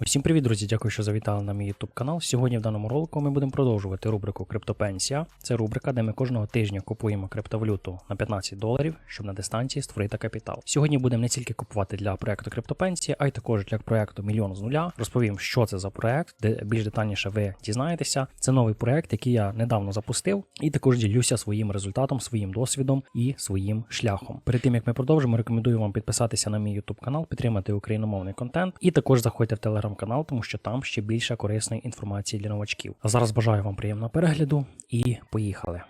Усім привіт, друзі! Дякую, що завітали на мій YouTube канал. Сьогодні в даному ролику ми будемо продовжувати рубрику Криптопенсія. Це рубрика, де ми кожного тижня купуємо криптовалюту на 15 доларів, щоб на дистанції створити капітал. Сьогодні будемо не тільки купувати для проекту Криптопенсія, а й також для проекту Мільйон з нуля. Розповім, що це за проект, де більш детальніше ви дізнаєтеся. Це новий проект, який я недавно запустив, і також ділюся своїм результатом, своїм досвідом і своїм шляхом. Перед тим як ми продовжимо, рекомендую вам підписатися на мій YouTube канал, підтримати україномовний контент, і також заходьте в телеграм-канал, тому що там ще більше корисної інформації для новачків. А зараз бажаю вам приємного перегляду і поїхали.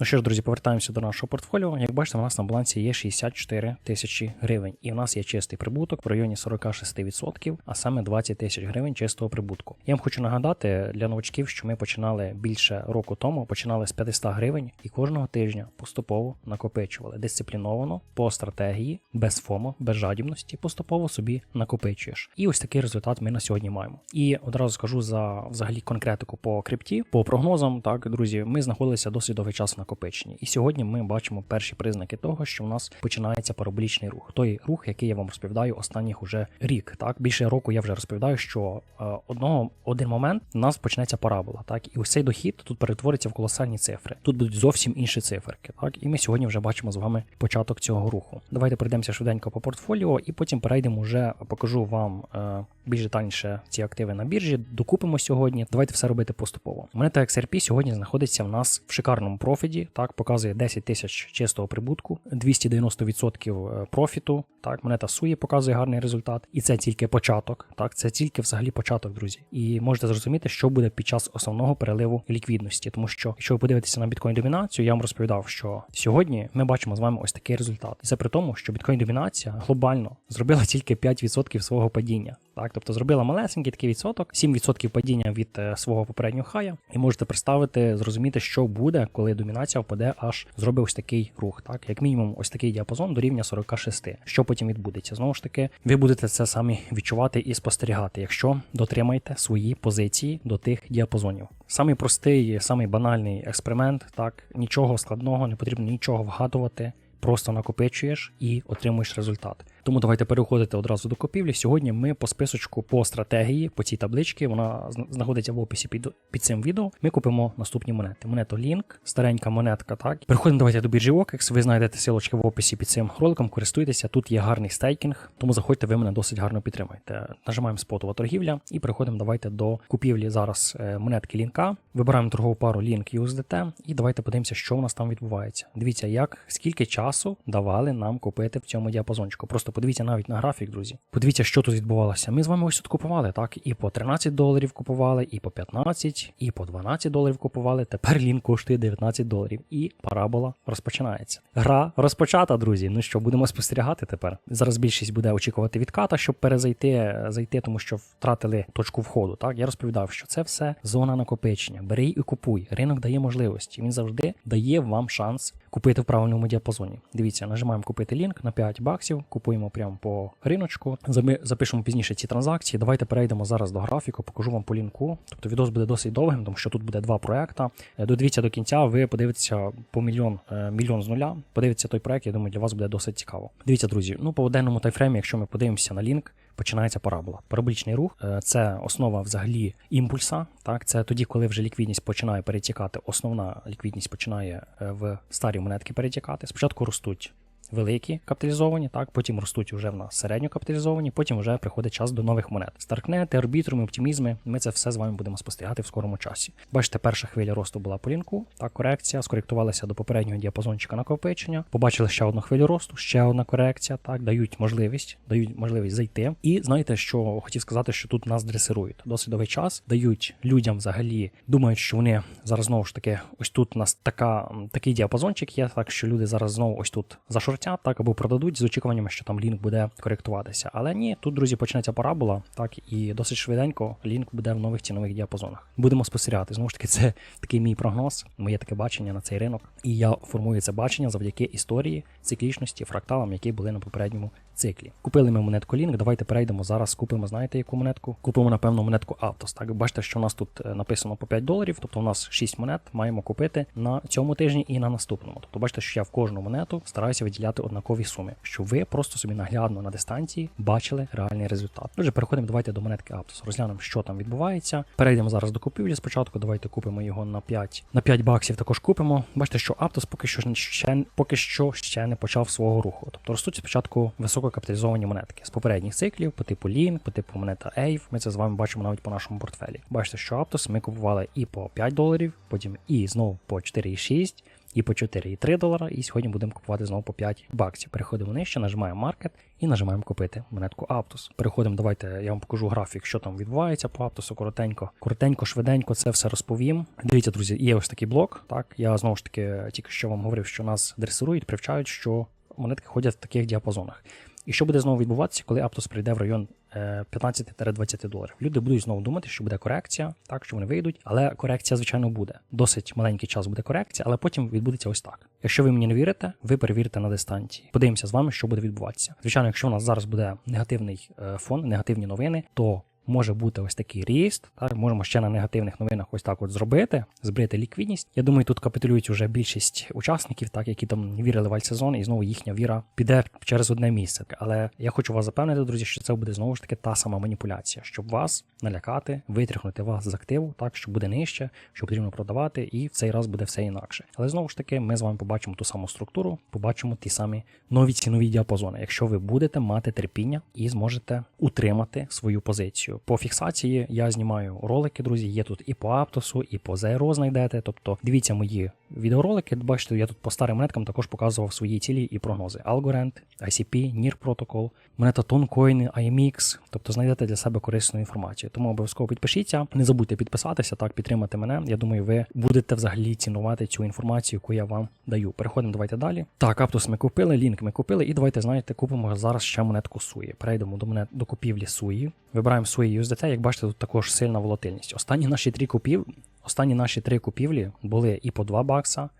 Ну що ж, друзі, повертаємося до нашого портфоліо. Як бачите, у нас на балансі є 64 тисячі гривень, і в нас є чистий прибуток в районі 46%, а саме 20 тисяч гривень чистого прибутку. Я вам хочу нагадати для новачків, що ми починали більше року тому, починали з 500 гривень і кожного тижня поступово накопичували дисципліновано по стратегії, без ФОМО, без жадібності, поступово собі накопичуєш. І ось такий результат ми на сьогодні маємо. І одразу скажу за взагалі конкретику по крипті, по прогнозам. Так, друзі, ми знаходилися досить довгий час в накопиченні. І сьогодні ми бачимо перші признаки того, що в нас починається параболічний рух. Той рух, який я вам розповідаю останніх уже рік. Так більше року я вже розповідаю, що е, одного один момент у нас почнеться парабола. Так, і ось цей дохід тут перетвориться в колосальні цифри. Тут будуть зовсім інші циферки. Так, і ми сьогодні вже бачимо з вами початок цього руху. Давайте пройдемося швиденько по портфоліо, і потім перейдемо вже покажу вам е, більш детальніше ці активи на біржі. Докупимо сьогодні. Давайте все робити поступово. Монета XRP сьогодні знаходиться в нас в шикарному профіті. Так, показує 10 тисяч чистого прибутку, 290% профіту. Так, монета Суї показує гарний результат, і це тільки початок. Так, це тільки взагалі початок, друзі. І можете зрозуміти, що буде під час основного переливу ліквідності, тому що якщо ви подивитеся на біткоін домінацію, я вам розповідав, що сьогодні ми бачимо з вами ось такий результат. І це при тому, що біткоін домінація глобально зробила тільки 5% свого падіння. Так, тобто зробила малесенький такий відсоток, 7% падіння від е, свого попереднього хая, і можете представити, зрозуміти, що буде, коли домінація впаде, аж зробить ось такий рух. Так, як мінімум, ось такий діапазон до рівня 46. Що потім відбудеться? Знову ж таки, ви будете це самі відчувати і спостерігати, якщо дотримаєте свої позиції до тих діапазонів. Самий простий, самий банальний експеримент, так нічого складного, не потрібно нічого вгадувати. Просто накопичуєш і отримуєш результат. Тому давайте переходити одразу до купівлі. Сьогодні ми по списочку по стратегії, по цій табличці, вона знаходиться в описі під під цим відео. Ми купимо наступні монети. Монету Link, старенька монетка. Так переходимо давайте до біржі OKEX. Ви знайдете силочки в описі під цим роликом. Користуйтеся. Тут є гарний стейкінг, тому заходьте, ви мене досить гарно підтримуєте. Нажимаємо спотова торгівля і переходимо давайте до купівлі зараз монетки лінка. Вибираємо торгову пару Link USDT і давайте подивимося, що у нас там відбувається. Дивіться, як скільки часу давали нам купити в цьому діапазончику. Просто подивіться навіть на графік, друзі. Подивіться, що тут відбувалося. Ми з вами ось тут купували, так? І по 13 доларів купували, і по 15, і по 12 доларів купували. Тепер лін коштує 19 доларів. І парабола розпочинається. Гра розпочата, друзі. Ну що, будемо спостерігати тепер. Зараз більшість буде очікувати відката, щоб перезайти, зайти, тому що втратили точку входу. Так, я розповідав, що це все зона накопичення. Бери і купуй. Ринок дає можливості. Він завжди дає вам шанс купити в правильному діапазоні. Дивіться, нажимаємо купити лінк на 5 баксів, купуємо прямо по риночку. Запишемо пізніше ці транзакції. Давайте перейдемо зараз до графіку, покажу вам по лінку. Тобто відос буде досить довгим, тому що тут буде два проекти. Додивіться до кінця, ви подивитеся по мільйон мільйон з нуля. Подивіться той проект, я думаю, для вас буде досить цікаво. Дивіться, друзі, ну по денному тайфреймі, якщо ми подивимося на лінк. Починається парабола. Параболічний рух це основа взагалі імпульса. Так, це тоді, коли вже ліквідність починає перетікати. Основна ліквідність починає в старі монетки перетікати. Спочатку ростуть великі капіталізовані, так, потім ростуть вже в нас середньо капіталізовані, потім вже приходить час до нових монет. Старкнети, арбітруми, оптимізми. Ми це все з вами будемо спостерігати в скорому часі. Бачите, перша хвиля росту була по лінку, так, корекція, скоректувалася до попереднього діапазончика накопичення. Побачили ще одну хвилю росту, ще одна корекція. Так, дають можливість, дають можливість зайти. І знаєте, що хотів сказати, що тут нас дресирують. Досить час дають людям взагалі, думають, що вони зараз знову ж таки, ось тут у нас така, такий діапазончик є, так що люди зараз знову ось тут зашортять, так або продадуть з очікуваннями, що там лінк буде коректуватися. Але ні, тут, друзі, почнеться парабола, так і досить швиденько лінк буде в нових цінових діапазонах. Будемо спостерігати. Знову ж таки, це такий мій прогноз, моє таке бачення на цей ринок. І я формую це бачення завдяки історії, циклічності, фракталам, які були на попередньому циклі. Купили ми монетку Link, давайте перейдемо зараз. Купимо, знаєте, яку монетку? Купимо, напевно, монетку Aptos. Так, бачите, що у нас тут е, написано по 5 доларів, тобто у нас 6 монет маємо купити на цьому тижні і на наступному. Тобто, бачите, що я в кожну монету стараюся виділяти розділяти однакові суми, щоб ви просто собі наглядно на дистанції бачили реальний результат. Отже, переходимо давайте до монетки Aptos. Розглянемо, що там відбувається. Перейдемо зараз до купівлі. Спочатку давайте купимо його на 5 на 5 баксів. Також купимо. Бачите, що Aptos поки що ще поки що ще не почав свого руху. Тобто ростуть спочатку висококапіталізовані монетки з попередніх циклів, по типу Link, по типу монета AVE. Ми це з вами бачимо навіть по нашому портфелі. Бачите, що Aptos ми купували і по 5 доларів, потім і знову по 4,6. І по 4,3 долара, і сьогодні будемо купувати знову по 5 баксів. Переходимо нижче, нажимаємо маркет і нажимаємо купити монетку Aptos. Переходимо, давайте я вам покажу графік, що там відбувається по Aptos, коротенько. Коротенько, швиденько це все розповім. Дивіться, друзі, є ось такий блок. Так, я знову ж таки тільки що вам говорив, що нас дресирують, привчають, що монетки ходять в таких діапазонах. І що буде знову відбуватися, коли Aptos прийде в район 15-20 доларів? Люди будуть знову думати, що буде корекція, так що вони вийдуть, але корекція, звичайно, буде. Досить маленький час буде корекція, але потім відбудеться ось так. Якщо ви мені не вірите, ви перевірите на дистанції. Подивимося з вами, що буде відбуватися. Звичайно, якщо у нас зараз буде негативний е, фон, негативні новини, то може бути ось такий ріст. Так, можемо ще на негативних новинах ось так от зробити, збрити ліквідність. Я думаю, тут капітулюють вже більшість учасників, так які там вірили в альтсезон, і знову їхня віра піде через одне місце. Але я хочу вас запевнити, друзі, що це буде знову ж таки та сама маніпуляція, щоб вас налякати, витряхнути вас з активу, так що буде нижче, що потрібно продавати, і в цей раз буде все інакше. Але знову ж таки, ми з вами побачимо ту саму структуру, побачимо ті самі нові цінові діапазони, якщо ви будете мати терпіння і зможете утримати свою позицію. По фіксації я знімаю ролики, друзі. Є тут і по Аптосу, і по ZRO знайдете. Тобто дивіться мої відеоролики. Бачите, я тут по старим монеткам також показував свої цілі і прогнози. Algorand, ICP, NIR Protocol, монета Toncoin, IMX. Тобто знайдете для себе корисну інформацію. Тому обов'язково підпишіться. Не забудьте підписатися, так підтримати мене. Я думаю, ви будете взагалі цінувати цю інформацію, яку я вам даю. Переходимо, давайте далі. Так, Аптос ми купили, лінк ми купили, і давайте знаєте, купимо зараз ще монетку Суї. Перейдемо до монет до купівлі Суї. Вибираємо Суї USDT, як бачите, тут також сильна волатильність. Останні наші три купів, останні наші три купівлі були і по 2 бакса,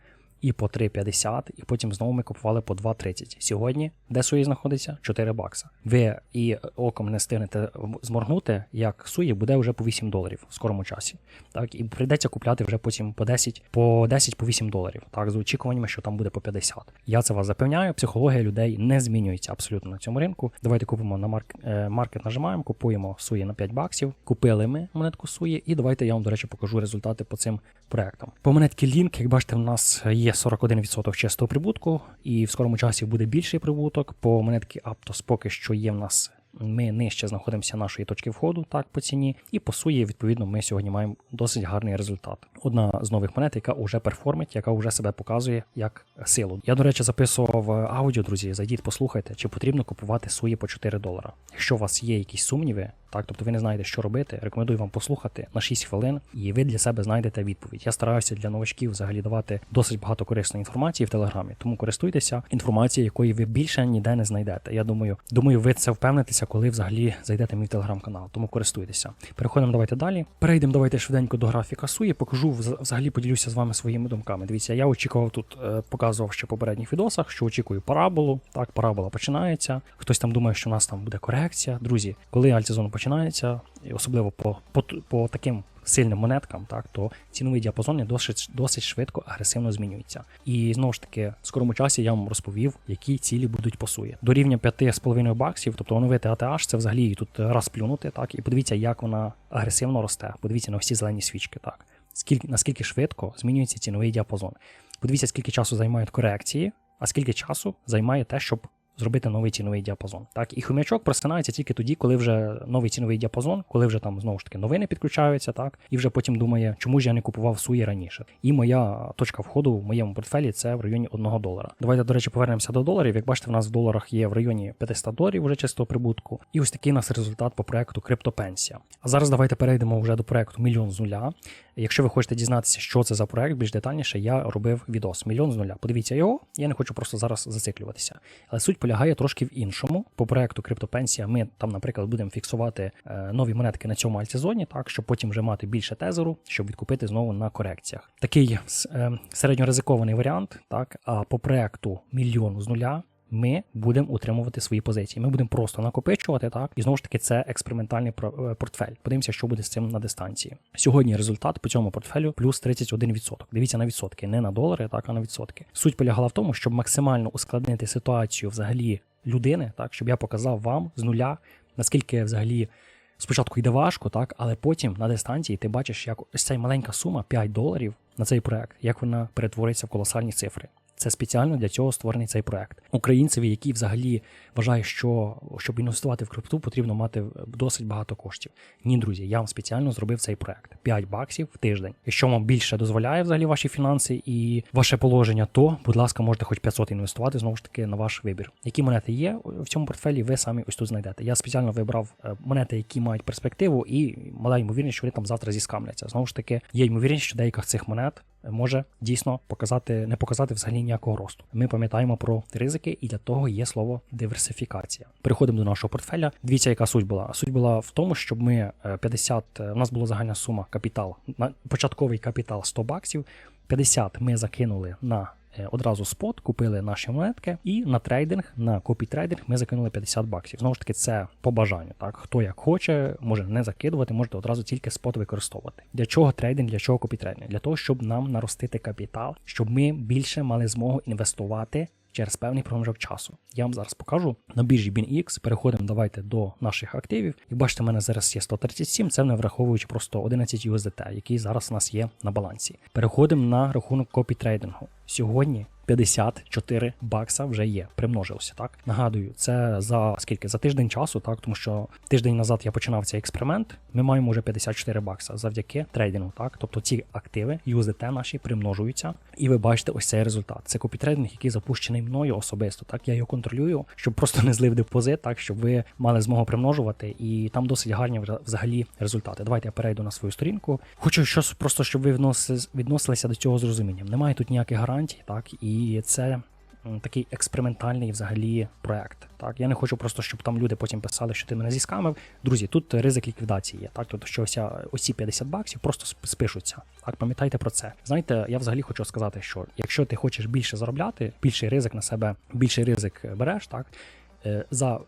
і по 3,50, і потім знову ми купували по 2,30. Сьогодні, де Суї знаходиться? 4 бакса. Ви і оком не стигнете зморгнути, як Суї буде вже по 8 доларів в скорому часі. Так, і прийдеться купляти вже потім по 10, по 10 по 8 доларів. Так, з очікуваннями, що там буде по 50. Я це вас запевняю. Психологія людей не змінюється абсолютно на цьому ринку. Давайте купимо на марк... Е, маркет, нажимаємо, купуємо Суї на 5 баксів. Купили ми монетку Суї, і давайте я вам, до речі, покажу результати по цим проектам. По монетки Link, як бачите, в нас є 41% чистого прибутку, і в скорому часі буде більший прибуток. По монетки Aptos поки що є в нас. Ми нижче знаходимося нашої точки входу, так по ціні, і по суї, відповідно, ми сьогодні маємо досить гарний результат. Одна з нових монет, яка вже перформить, яка вже себе показує як силу. Я, до речі, записував аудіо, друзі. Зайдіть, послухайте, чи потрібно купувати суї по 4 долара. Якщо у вас є якісь сумніви, так, тобто ви не знаєте, що робити, рекомендую вам послухати на 6 хвилин, і ви для себе знайдете відповідь. Я стараюся для новачків взагалі давати досить багато корисної інформації в телеграмі, тому користуйтеся інформацією, якої ви більше ніде не знайдете. Я думаю, думаю, ви це впевнитеся, коли взагалі зайдете в мій телеграм-канал. Тому користуйтеся. Переходимо, давайте далі. Перейдемо, давайте швиденько до графіка суї. Покажу взагалі поділюся з вами своїми думками. Дивіться, я очікував тут, е, показував ще в попередніх відосах, що очікую параболу. Так, парабола починається. Хтось там думає, що у нас там буде корекція. Друзі, коли альтсезон починається, і особливо по, по, по таким. Сильним монеткам, так то цінові діапазони досить досить швидко агресивно змінюються. І знову ж таки, в скорому часі я вам розповів, які цілі будуть по суї. До рівня 5,5 баксів, тобто оновити ATH, це взагалі тут раз плюнути, так, і подивіться, як вона агресивно росте. Подивіться на всі зелені свічки, так. Скільки наскільки швидко змінюється ціновий діапазон. Подивіться, скільки часу займають корекції, а скільки часу займає те, щоб зробити новий ціновий діапазон. Так, і хомячок просинається тільки тоді, коли вже новий ціновий діапазон, коли вже там знову ж таки новини підключаються, так, і вже потім думає, чому ж я не купував суї раніше. І моя точка входу в моєму портфелі це в районі 1 долара. Давайте, до речі, повернемося до доларів. Як бачите, в нас в доларах є в районі 500 доларів вже чистого прибутку. І ось такий у нас результат по проекту Криптопенсія. А зараз давайте перейдемо вже до проекту Мільйон з нуля. Якщо ви хочете дізнатися, що це за проект, більш детальніше, я робив відос Мільйон з нуля. Подивіться його, я не хочу просто зараз зациклюватися. Але суть полягає трошки в іншому. По проекту Криптопенсія ми там, наприклад, будемо фіксувати е, нові монетки на цьому альтсезоні, так, щоб потім вже мати більше тезеру, щоб відкупити знову на корекціях. Такий е, середньоризикований варіант, так, а по проекту мільйон з нуля ми будемо утримувати свої позиції. Ми будемо просто накопичувати так, і знову ж таки це експериментальний е, портфель. Подивимося, що буде з цим на дистанції. Сьогодні результат по цьому портфелю плюс 31%. Дивіться на відсотки, не на долари, так а на відсотки. Суть полягала в тому, щоб максимально ускладнити ситуацію взагалі людини, так щоб я показав вам з нуля, наскільки взагалі. Спочатку йде важко, так, але потім на дистанції ти бачиш, як ось ця маленька сума 5 доларів на цей проект, як вона перетвориться в колосальні цифри. Це спеціально для цього створений цей проект. Українцеві, який взагалі вважає, що щоб інвестувати в крипту, потрібно мати досить багато коштів. Ні, друзі, я вам спеціально зробив цей проект 5 баксів в тиждень. Якщо вам більше дозволяє взагалі ваші фінанси і ваше положення, то будь ласка, можете хоч 500 інвестувати знову ж таки на ваш вибір. Які монети є в цьому портфелі, ви самі ось тут знайдете. Я спеціально вибрав е, монети, які мають перспективу, і мала ймовірність, що вони там завтра зіскамляться. Знову ж таки, є ймовірність, що деяких цих монет може дійсно показати, не показати взагалі ніякого росту. Ми пам'ятаємо про ризики, і для того є слово диверсифікація. Переходимо до нашого портфеля. Дивіться, яка суть була. Суть була в тому, щоб ми е, 50, е, у нас була загальна сума капітал, початковий капітал 100 баксів. 50 ми закинули на е, одразу спот, купили наші монетки, і на трейдинг, на копі-трейдинг ми закинули 50 баксів. Знову ж таки, це по бажанню. Так, хто як хоче, може не закидувати, можете одразу тільки спот використовувати. Для чого трейдинг, для чого копі-трейдинг? Для того, щоб нам наростити капітал, щоб ми більше мали змогу інвестувати. Через певний проміжок часу. Я вам зараз покажу на біржі BinX. Переходимо давайте до наших активів. Як бачите, в мене зараз є 137, це не враховуючи просто 11 USDT, який зараз у нас є на балансі. Переходимо на рахунок копі трейдингу. Сьогодні 54 бакса вже є, примножилося. Так нагадую, це за скільки за тиждень часу, так тому що тиждень назад я починав цей експеримент. Ми маємо вже 54 бакса завдяки трейдингу. Так, тобто ці активи USDT наші примножуються, і ви бачите ось цей результат. Це копітрейдинг, який запущений мною особисто. Так я його контролюю, щоб просто не злив депозит, так щоб ви мали змогу примножувати, і там досить гарні вз- взагалі результати. Давайте я перейду на свою сторінку. Хочу щось просто, щоб ви відносилися до цього з розумінням. Немає тут ніяких гарантій, так і це такий експериментальний взагалі проект. Так, я не хочу просто, щоб там люди потім писали, що ти мене зіскамив. Друзі, тут ризик ліквідації є. Так, тобто, що ося, оці 50 баксів просто спишуться. Так, пам'ятайте про це. Знаєте, я взагалі хочу сказати, що якщо ти хочеш більше заробляти, більший ризик на себе, більший ризик береш, так е, за,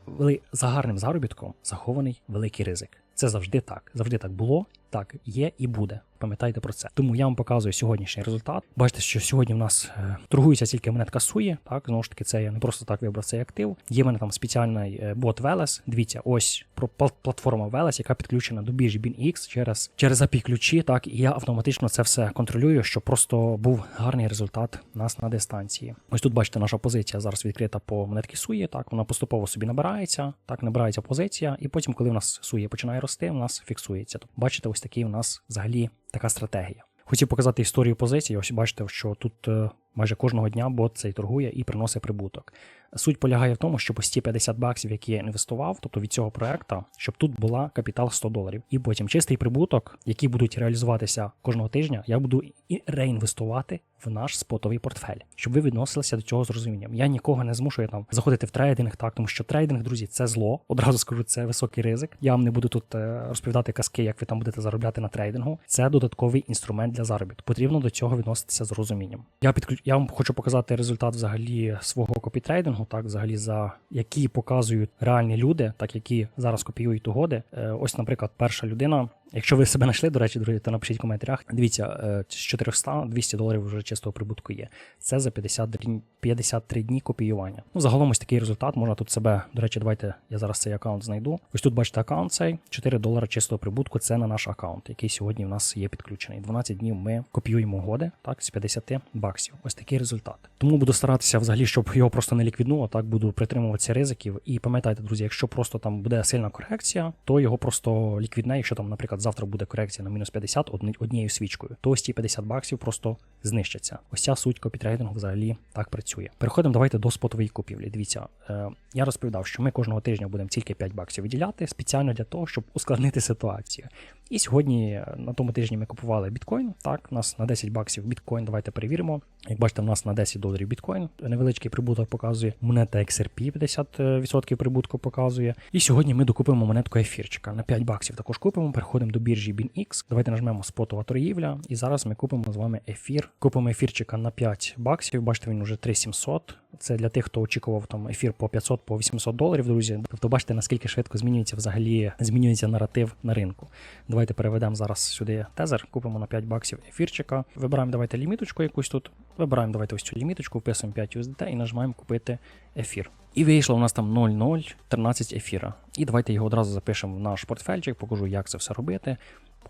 за гарним заробітком захований великий ризик. Це завжди так. Завжди так було, так є і буде. Пам'ятайте про це. Тому я вам показую сьогоднішній результат. Бачите, що сьогодні в нас е, торгується тільки монетка Суї. Так, знову ж таки, це я не просто так вибрав цей актив. Є в мене там спеціальний е, бот Veles. Дивіться, ось про пл- платформа Veles, яка підключена до біржі BinX через, через API ключі. Так, і я автоматично це все контролюю, щоб просто був гарний результат у нас на дистанції. Ось тут бачите, наша позиція зараз відкрита по монетці Суї. Так, вона поступово собі набирається. Так, набирається позиція, і потім, коли в нас Суї починає рости, у нас фіксується. Тобто, бачите, ось такий у нас взагалі така стратегія. Хотів показати історію позиції. Ось бачите, що тут е, майже кожного дня бот цей торгує і приносить прибуток. Суть полягає в тому, ось ті 50 баксів, які я інвестував, тобто від цього проекту, щоб тут була капітал 100 доларів. І потім чистий прибуток, які будуть реалізуватися кожного тижня, я буду і реінвестувати в наш спотовий портфель, щоб ви відносилися до цього з розумінням. Я нікого не змушую там заходити в трейдинг, так тому що трейдинг, друзі, це зло. Одразу скажу, це високий ризик. Я вам не буду тут е, розповідати казки, як ви там будете заробляти на трейдингу. Це додатковий інструмент для заробітку. Потрібно до цього відноситися з розумінням. Я підключ... я вам хочу показати результат взагалі свого копітрейдингу, так взагалі за які показують реальні люди, так які зараз копіюють угоди. Е, Ось, наприклад, перша людина. Якщо ви себе знайшли, до речі, друзі, то напишіть в коментарях. Дивіться, е, з 400 200 доларів вже чистого прибутку є. Це за 50 53 дні копіювання. Ну, загалом ось такий результат. Можна тут себе, до речі, давайте я зараз цей аккаунт знайду. Ось тут бачите аккаунт цей 4 долара чистого прибутку. Це на наш аккаунт, який сьогодні в нас є підключений. 12 днів ми копіюємо угоди, так, з 50 баксів. Ось такий результат. Тому буду старатися взагалі, щоб його просто не ліквіднуло, так буду притримуватися ризиків. І пам'ятайте, друзі, якщо просто там буде сильна корекція, то його просто ліквідне. Якщо там, наприклад, завтра буде корекція на мінус 50 одні- однією свічкою, то ось ті 50 баксів просто знищаться. Ось ця суть копітрейдингу взагалі так працює. Переходимо давайте до спотової купівлі. Дивіться, е, я розповідав, що ми кожного тижня будемо тільки 5 баксів виділяти спеціально для того, щоб ускладнити ситуацію. І сьогодні е, на тому тижні ми купували біткоін. Так, у нас на 10 баксів біткоін. Давайте перевіримо. Як бачите, у нас на 10 доларів біткоін. Невеличкий прибуток показує. Монета XRP 50% прибутку показує. І сьогодні ми докупимо монетку ефірчика. На 5 баксів також купимо. Переходимо до біржі BinX. Давайте нажмемо спотова торгівля. І зараз ми купимо з вами ефір. Купимо ефірчика на 5 баксів. Бачите, він уже 3700. Це для тих, хто очікував там ефір по 500 по 800 доларів, друзі. Тобто бачите, наскільки швидко змінюється взагалі змінюється наратив на ринку. Давайте переведемо зараз сюди тезер, купимо на 5 баксів ефірчика. Вибираємо давайте ліміточку якусь тут. Вибираємо давайте ось цю ліміточку, вписуємо 5 USDT і нажимаємо купити ефір. І вийшло у нас там 0,013 ефіра. І давайте його одразу запишемо в наш портфельчик, покажу, як це все робити.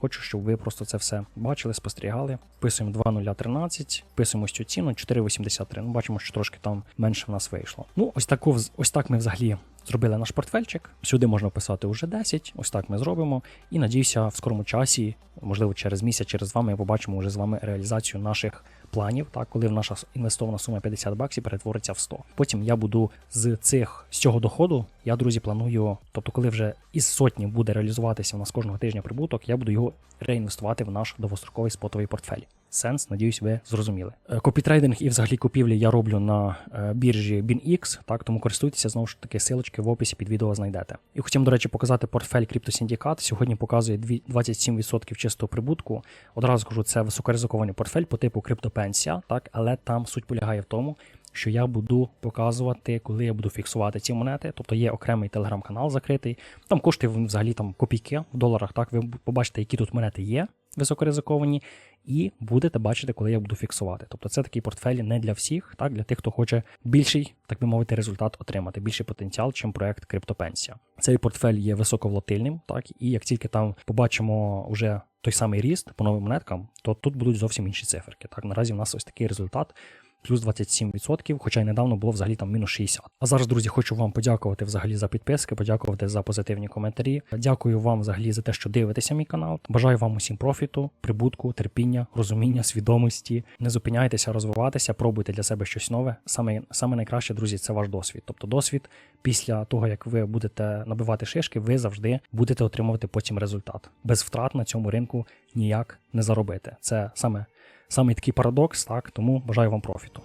Хочу, щоб ви просто це все бачили, спостерігали. Вписуємо 2,013, вписуємо ось цю ціну 4,83. Ну, бачимо, що трошки там менше в нас вийшло. Ну, ось таку, ось так ми взагалі зробили наш портфельчик. Сюди можна вписати уже 10. Ось так ми зробимо. І надіюся, в скорому часі, можливо, через місяць, через два, ми побачимо вже з вами реалізацію наших планів, так, коли наша інвестована сума 50 баксів перетвориться в 100. Потім я буду з цих з цього доходу, я, друзі, планую, тобто, коли вже із сотні буде реалізуватися у нас кожного тижня прибуток, я буду його реінвестувати в наш довгостроковий спотовий портфель. Сенс, надіюсь, ви зрозуміли. Е, Копітрейдинг і взагалі купівлі я роблю на е, біржі BinX, так тому користуйтеся знову ж таки силочки в описі під відео знайдете. І хотів, до речі, показати портфель CryptoSyndicate. Сьогодні показує дві- 27% чистого прибутку. Одразу кажу, це високоризикований портфель по типу криптопенсія, так, але там суть полягає в тому. Що я буду показувати, коли я буду фіксувати ці монети. Тобто є окремий телеграм-канал закритий. Там коштує взагалі там копійки в доларах. Так, ви побачите, які тут монети є високоризиковані, і будете бачити, коли я буду фіксувати. Тобто це такі портфелі не для всіх, так для тих, хто хоче більший, так би мовити, результат отримати, більший потенціал, чим проект криптопенсія. Цей портфель є високоволатильним, так і як тільки там побачимо вже той самий ріст по новим монеткам, то тут будуть зовсім інші циферки. Так, наразі в нас ось такий результат. Плюс 27%, хоча й недавно було взагалі там мінус 60. А зараз, друзі, хочу вам подякувати взагалі за підписки, подякувати за позитивні коментарі. Дякую вам взагалі за те, що дивитеся мій канал. Бажаю вам усім профіту, прибутку, терпіння, розуміння, свідомості. Не зупиняйтеся, розвиватися, пробуйте для себе щось нове. Саме саме найкраще, друзі, це ваш досвід. Тобто, досвід після того, як ви будете набивати шишки, ви завжди будете отримувати потім результат. Без втрат на цьому ринку ніяк не заробити. Це саме Саме такий парадокс, так тому бажаю вам профіту.